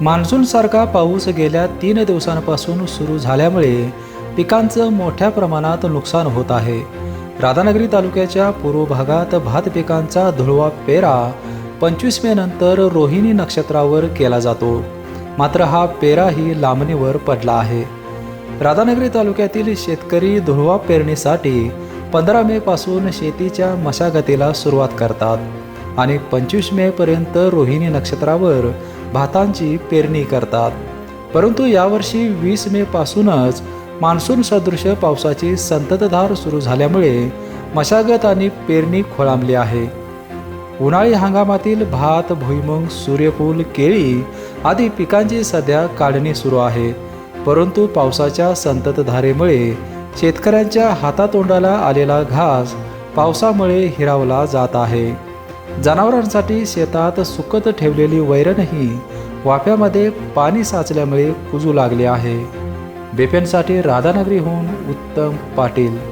मान्सूनसारखा पाऊस गेल्या तीन दिवसांपासून सुरू झाल्यामुळे पिकांचं मोठ्या प्रमाणात नुकसान होत आहे. राधानगरी तालुक्याच्या पूर्व भागात भात पिकांचा धुळवा पेरा पंचवीस मे नंतर रोहिणी नक्षत्रावर केला जातो. मात्र हा पेराही लांबणीवर पडला आहे. राधानगरी तालुक्यातील शेतकरी धुळवा पेरणीसाठी पंधरा मे पासून शेतीच्या मशागतीला सुरुवात करतात. आणि पंचवीस मे पर्यंत रोहिणी नक्षत्रावर भातांची पेरणी करतात. परंतु यावर्षी वीस मे पासूनच मान्सून सदृश पावसाची संततधार सुरू झाल्यामुळे मशागत आणि पेरणी खोळांबली आहे. उन्हाळी हंगामातील भात भुईमुंग सूर्यफूल केळी आदी पिकांची सध्या काढणी सुरू आहे. परंतु पावसाच्या संततधारेमुळे शेतकऱ्यांच्या हातातोंडाला आलेला घास पावसामुळे हिरावला जात आहे. जनावरांसाठी शेतात सुकत ठेवलेली वैरणही वाफ्यामध्ये पाणी साचल्यामुळे कुजू लागले आहे. बेपेनसाठी राधानगरीहून उत्तम पाटील